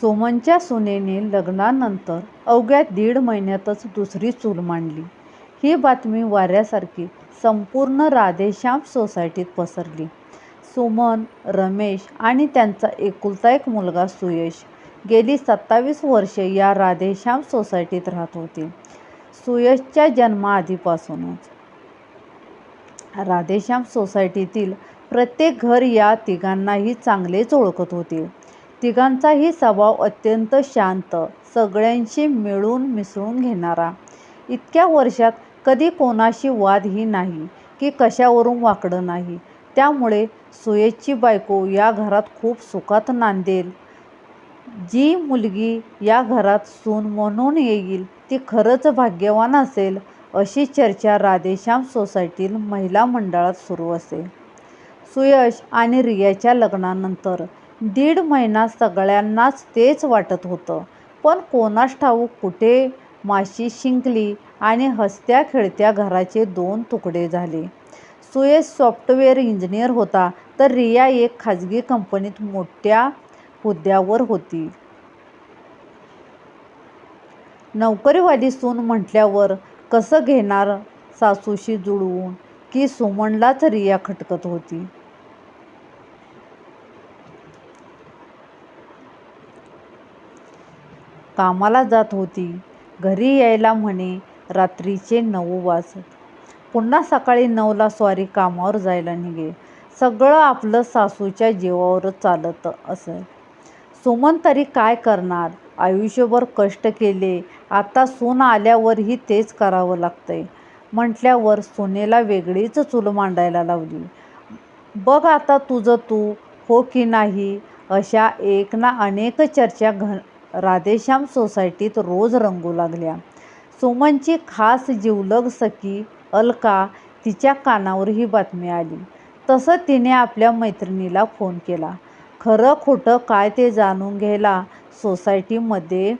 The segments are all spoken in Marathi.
सोमनच्या सुनेने लग्नानंतर अवघ्या दीड महिन्यातच दुसरी चूल मांडली. ही बातमी वाऱ्यासारखी संपूर्ण राधेश्याम सोसायटीत पसरली. सुमन, रमेश आणि त्यांचा एकुलता एक मुलगा सुयश गेली सत्तावीस वर्षे या राधेश्याम सोसायटीत राहत होते. सुयशच्या जन्माआधीपासूनच राधेश्याम सोसायटीतील प्रत्येक घर या तिघांनाही चांगलेच ओळखत होते. तिघांचाही स्वभाव अत्यंत शांत, सगळ्यांशी मिळून मिसळून घेणारा. इतक्या वर्षात कधी कोणाशी वादही नाही की कशावरून वाकडं नाही. त्यामुळे सुयेची बायको या घरात खूप सुखात नांदेल. जी मुलगी या घरात सून म्हणून येईल ती खरंच भाग्यवान असेल अशी चर्चा राधेश्याम सोसायटीतील महिला मंडळात सुरू असे. सुयश आणि रियाच्या लग्नानंतर दीड महिना सगळ्यांनाच तेच वाटत होतं. पण कोणास ठाऊक कुठे माशी शिंकली आणि हसत्या खेळत्या घराचे दोन तुकडे झाले. सुयश सॉफ्टवेअर इंजिनियर होता तर रिया एक खाजगी कंपनीत मोठ्या हुद्द्यावर होती. नोकरीवाली सून म्हटल्यावर कसं घेणार सासूशी जुळवून की सुमनलाच रिया खटकत होती. कामाला जात होती. घरी यायला म्हणे रात्रीचे नऊ वाजत. पुन्हा सकाळी नऊला स्वारी कामावर जायला निघे. सगळं आपलं सासूच्या जीवावरच चालत असं सुमन तरी काय करणार? आयुष्यभर कष्ट केले. आता सून आल्यावरही तेच करावं लागतंय म्हटल्यावर सुनेला वेगळीच चूल मांडायला लावली. बघ आता तुझं तू हो की नाही अशा एक ना अनेक चर्चा घ राधेश्याम सोसायटीत रोज रंगू लागल्या. सुमनची खास जिवलग सखी अलका तिच्या कानावर ही बातमी आली तसं तिने आपल्या मैत्रिणीला फोन केला. खरं खोटं काय ते जाणून घ्यायला सोसायटीमध्ये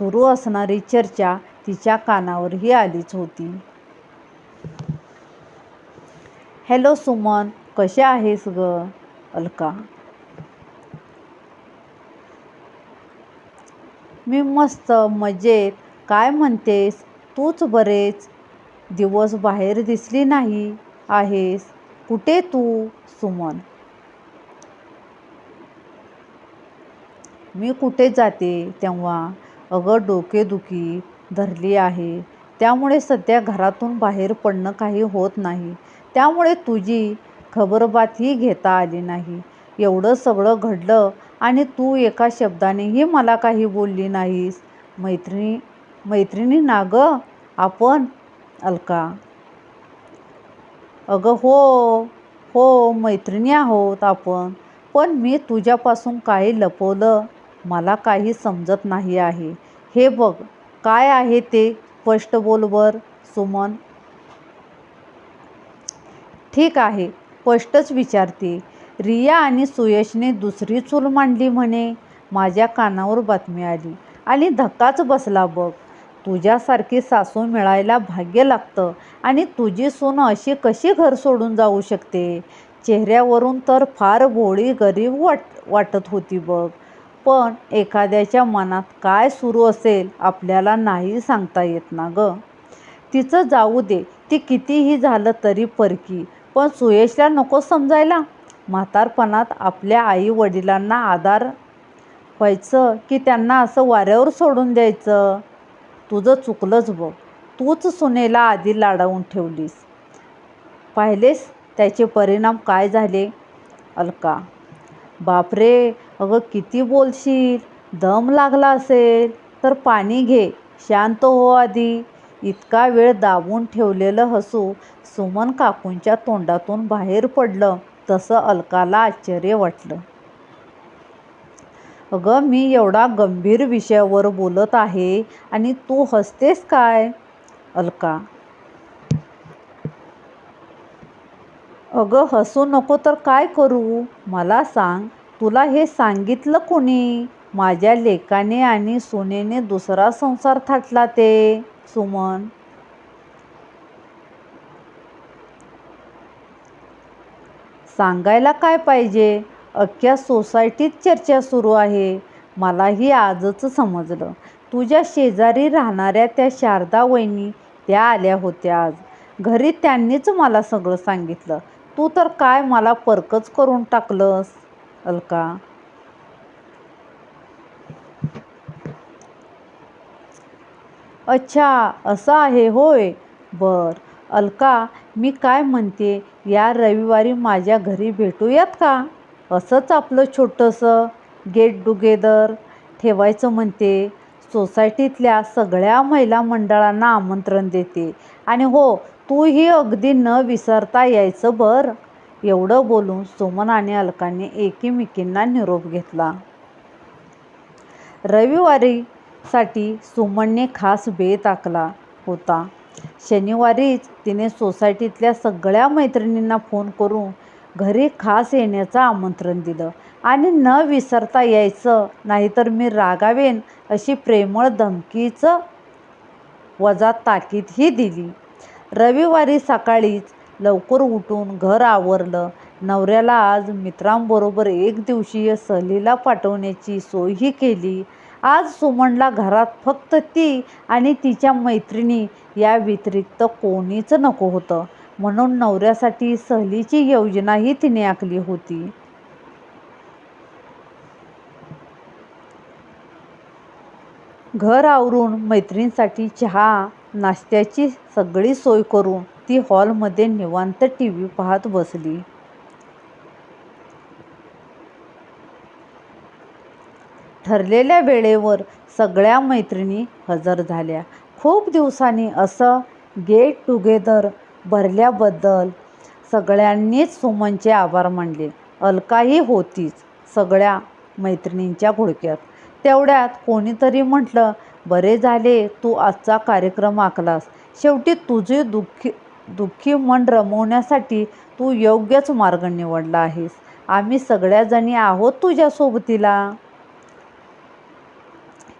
सुरू असणारी चर्चा तिच्या कानावरही आलीच होती. हॅलो सुमन कसे आहेस गं? अलका मी मस्त मजेत काय म्हणतेस? तूच बरेच दिवस बाहेर दिसली नाही आहेस. कुठे तू? सुमन मी कुठे जाते तेव्हा? अगं डोकेदुखी धरली आहे. त्यामुळे सध्या घरातून बाहेर पडणं काही होत नाही. त्यामुळे तुझी खबरबातही घेता आली नाही. एवढं सगळं घडलं आणि तू एका शब्दानेही मला काही बोलली नाहीस. मैत्रिणी मैत्रिणी ना गं आपण? अलका अगं हो हो मैत्रिणी आहोत आपण. पण मी तुझ्यापासून काही लपवलं मला काही समजत नाही आहे. हे बघ काय आहे ते स्पष्ट बोल सुमन. ठीक आहे स्पष्टच विचारते रिया आणि सुयशने दुसरी चूल मांडली म्हणे माझ्या कानावर बातमी आली आणि धक्काच बसला बघ. तुझ्यासारखी सासू मिळायला भाग्य लागतं आणि तुझी सून अशी कशी घर सोडून जाऊ शकते? चेहऱ्यावरून तर फार भोळी गरीब वाट वाटत होती बघ. पण एखाद्याच्या मनात काय सुरू असेल आपल्याला नाही सांगता येत ना गं. तिचं जाऊ दे ती कितीही झालं तरी परकी. पण सुयशला नको समजायला? म्हातारपणात आपल्या आई वडिलांना आधार व्हायचं की त्यांना असं वाऱ्यावर सोडून द्यायचं? तुझं चुकलंच बघ. तूच सुनेला आधी लाडावून ठेवलीस. पाहिलेस त्याचे परिणाम काय झाले? अलका बापरे अगं किती बोलशील? दम लागला असेल तर पाणी घे शांत हो आधी. इतका वेळ दाबून ठेवलेलं हसू सुमन काकूंच्या तोंडातून बाहेर पडलं तसं अलकाला आश्चर्य वाटलं. अगं मी एवढा गंभीर विषयावर बोलत आहे आणि तू हसतेस काय? अलका अगं हसू नको तर काय करू? मला सांग तुला हे सांगितलं कुणी? माझ्या लेकाने आणि सुनेने दुसरा संसार थाटला ते. सुमन सांगायला काय पाहिजे? अख्ख्या सोसायटीत चर्चा सुरू आहे. मलाही आजच समजलं. तुझ्या शेजारी राहणाऱ्या त्या शारदा वहिनी त्या आल्या होत्या आज. घरी त्यांनीच मला सगळं सांगितलं. तू तर काय मला परकच करून टाकलंस? अलका. अच्छा असं आहे होय. बर. अलका मी काय म्हणते या रविवारी माझ्या घरी भेटूयात का? असंच आपलं छोटंसं गेट टुगेदर ठेवायचं म्हणते. सोसायटीतल्या सगळ्या महिला मंडळांना आमंत्रण देते. आणि हो तूही अगदी न विसरता यायचं बरं. एवढं बोलून सुमन आणि अलकाने एकीमेकींना निरोप घेतला. रविवारीसाठी सुमनने खास बेत आखला होता. शनिवारीच तिने सोसायटीतल्या सगळ्या मैत्रिणींना फोन करून घरी खास येण्याचं आमंत्रण दिलं. आणि न विसरता यायचं नाहीतर मी रागावेन अशी प्रेमळ धमकीचं वजा ताकीदही दिली. रविवारी सकाळीच लवकर उठून घर आवरलं. नवऱ्याला आज मित्रांबरोबर एक दिवशीय सहलीला पाठवण्याची सोयही केली. आज सुमनला घरात फक्त ती आणि तिच्या मैत्रिणी या व्यतिरिक्त कोणीच नको होतं. म्हणून नवऱ्यासाठी सहलीची योजनाही तिने आखली होती. घर आवरून मैत्रिणीसाठी चहा नाश्त्याची सगळी सोय करून ती हॉलमध्ये निवांत टी व्ही पाहत बसली. ठरलेल्या वेळेवर सगळ्या मैत्रिणी हजर झाल्या. खूप दिवसांनी असं गेट टुगेदर भरल्याबद्दल सगळ्यांनीच सुमनचे आभार मानले. अलकाही होतीच सगळ्या मैत्रिणींच्या घोडक्यात तेवढ्यात कोणीतरी म्हटलं बरे झाले तू आजचा कार्यक्रम आखलास. शेवटी तुझे दुःखी दुःखी मन रमवण्यासाठी तू योग्यच मार्ग निवडला आहेस. आम्ही सगळ्याजणी आहोत तुझ्या सोबतीला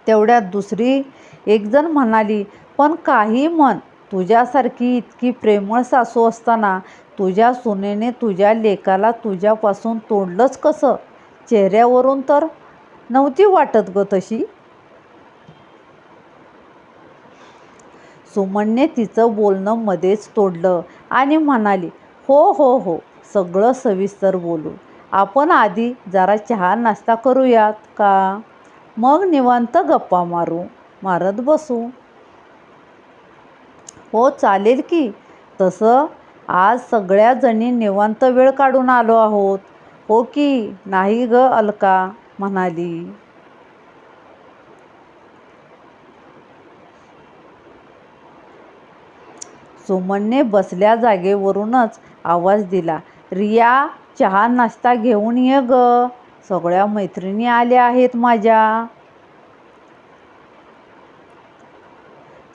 तेवढ्यात दुसरी एकजण म्हणाली पण काही म्हण तुझ्यासारखी इतकी प्रेमळ सासू असताना तुझ्या सुनेने तुझ्या लेकाला तुझ्यापासून तोडलंच कसं? चेहऱ्यावरून तर नव्हती वाटत ग तशी. सुमनने तिचं बोलणं मध्येच तोडलं आणि म्हणाली हो हो हो सगळं सविस्तर बोलू आपण आधी जरा चहा नाश्ता करूयात का? मग निवांत गप्पा मारू मारत बसू. हो चालेल की. तसं आज सगळ्या जणी निवांत वेळ काढून आलो आहोत. हो की नाही ग अलका म्हणाली. सुमनने बसल्या जागेवरूनच आवाज दिला रिया चहा नाश्ता घेऊन ये ग. सगळ्या मैत्रिणी आल्या आहेत माझ्या.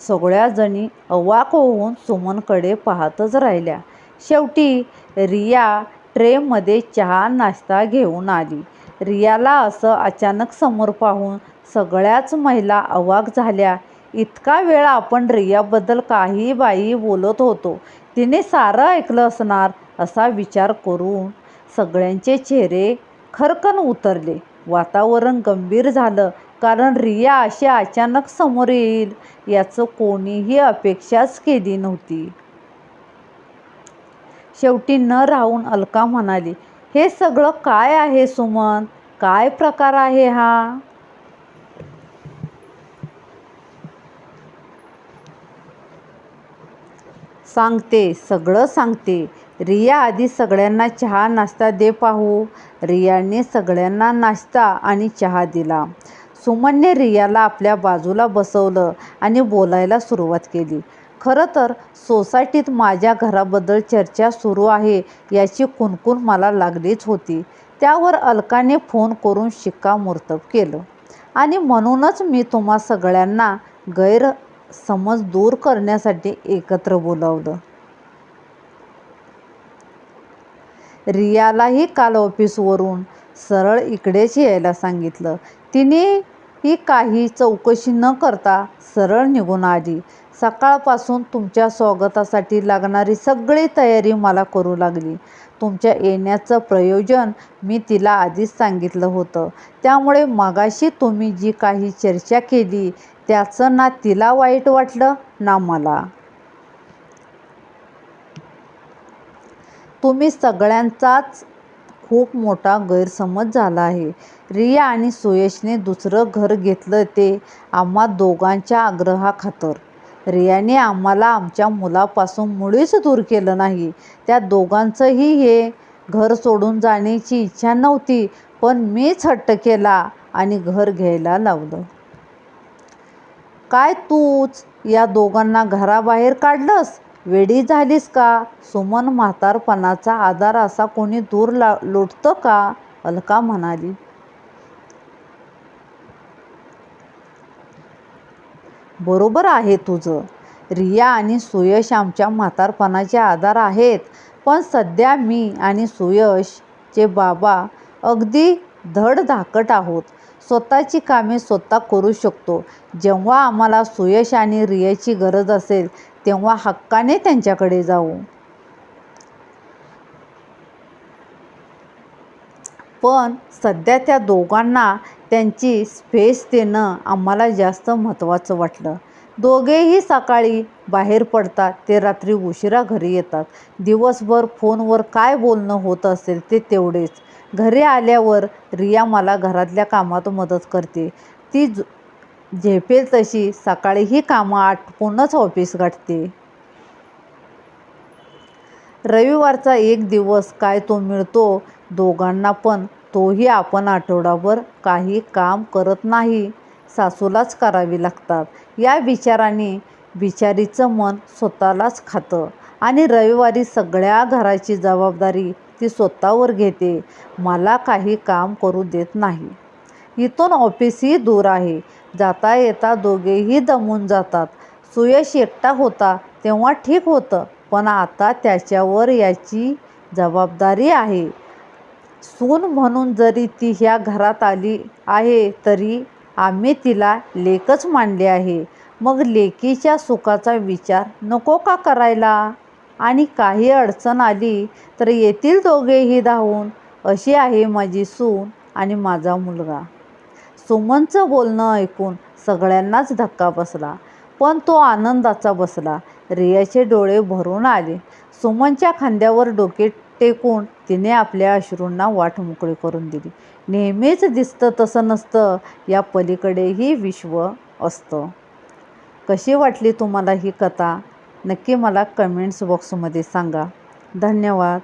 सगळ्या जणी अवाक होऊन सुमनकडे पाहतच राहिल्या. शेवटी रिया ट्रेमध्ये चहा नाश्ता घेऊन आली. रियाला असं अचानक समोर पाहून सगळ्याच महिला अवाक झाल्या. इतका वेळ आपण रियाबद्दल काही बाई बोलत होतो. तिने सारं ऐकलं असणार असा विचार करून सगळ्यांचे चेहरे खरकन उतरले. वातावरण गंभीर झालं कारण रिया अशी अचानक समोर येईल याचं कोणीही अपेक्षाच केली नव्हती. शेवटी न राहून अलका म्हणाली हे सगळं काय आहे सुमन? काय प्रकार आहे हा? सांगते सगळं सांगते. रिया आधी सगळ्यांना चहा नाश्ता दे पाहू. रियाने सगळ्यांना नाश्ता आणि चहा दिला. सुमनने रियाला आपल्या बाजूला बसवलं आणि बोलायला सुरुवात केली. खरं तर सोसायटीत माझ्या घराबद्दल चर्चा सुरू आहे याची कुणकुण मला लागलीच होती. त्यावर अलकाने फोन करून शिक्कामोर्तब केलं. आणि म्हणूनच मी तुम्हा सगळ्यांना गैरसमज दूर करण्यासाठी एकत्र बोलावलं. रियालाही काल ऑफिसवरून सरळ इकडेच यायला सांगितलं तिने ही काही चौकशी न करता सरळ निघून आली. सकाळपासून तुमच्या स्वागतासाठी लागणारी सगळी तयारी मला करू लागली. तुमच्या येण्याचं प्रयोजन मी तिला आधीच सांगितलं होतं. त्यामुळे मगाशी तुम्ही जी काही चर्चा केली त्याचं ना तिला वाईट वाटलं ना मला. तुम्ही सगळ्यांचाच खूप मोठा गैरसमज झाला आहे. रिया आणि सुयशने दुसरं घर घेतलं ते आम्हा दोघांच्या आग्रहाखातर. रियाने आम्हाला आमच्या मुलापासून मुळीच दूर केलं नाही. त्या दोघांचंही हे घर सोडून जाण्याची इच्छा नव्हती पण मीच हट्ट केला आणि घर घ्यायला लावलं. काय तूच या दोघांना घराबाहेर काढलंस? वेडी झालीस का? सुमन म्हातारपणाचा आधार असा कोणी दूर लोटतं का? अलका म्हणाली. बरोबर आहे तुझं. रिया आणि सुयश आमच्या म्हातारपणाचे आधार आहेत. पण सध्या मी आणि सुयश चे बाबा अगदी धडधाकट आहोत. स्वतःची कामे स्वतः करू शकतो. जेव्हा आम्हाला सुयश आणि रियाची गरज असेल तेव्हा हक्काने त्यांच्याकडे जाऊ. पण सध्या त्या दोघांना त्यांची स्पेस देणं आम्हाला जास्त महत्त्वाचं वाटलं. दोघेही सकाळी बाहेर पडतात ते रात्री उशिरा घरी येतात. दिवसभर फोनवर काय बोलणं होत असेल ते तेवढेच. घरी आल्यावर रिया मला घरातल्या कामात मदत करते. ती झेपेल तशी सकाळी ही कामं आटपूनच ऑफिस गाठते. रविवारचा एक दिवस काय तो मिळतो दोघांना पण तोही आपण आठवडाभर काही काम करत नाही. सासूलाच करावी लागतात या विचाराने बिचारीचं मन स्वतःलाच खातं आणि रविवारी सगळ्या घराची जबाबदारी ती स्वतःवर घेते. मला काही काम करू देत नाही. इथून ऑफिसही दूर आहे. जाता येता दोघेही दमून जातात. सुयश एकटा होता तेव्हा ठीक होतं पण आता त्याच्यावर याची जबाबदारी आहे. सून म्हणून जरी ती ह्या घरात आली आहे तरी आम्ही तिला लेकच मानले आहे. मग लेकीच्या सुखाचा विचार नको का करायला? आणि काही अडचण आली तर येतील दोघेही धावून अशी आहे माझी सून आणि माझा मुलगा. सुमनचं बोलणं ऐकून सगळ्यांनाच धक्का बसला. पण तो आनंदाचा बसला. रियाचे डोळे भरून आले. सुमनच्या खांद्यावर डोके टेकून तिने आपल्या अश्रूंना वाट मोकळी करून दिली. नेहमीच दिसतं तसं नसतं या पलीकडेही विश्व असतं. कशी वाटली तुम्हाला ही कथा? नक्की मला कमेंट्स बॉक्समध्ये सांगा. धन्यवाद.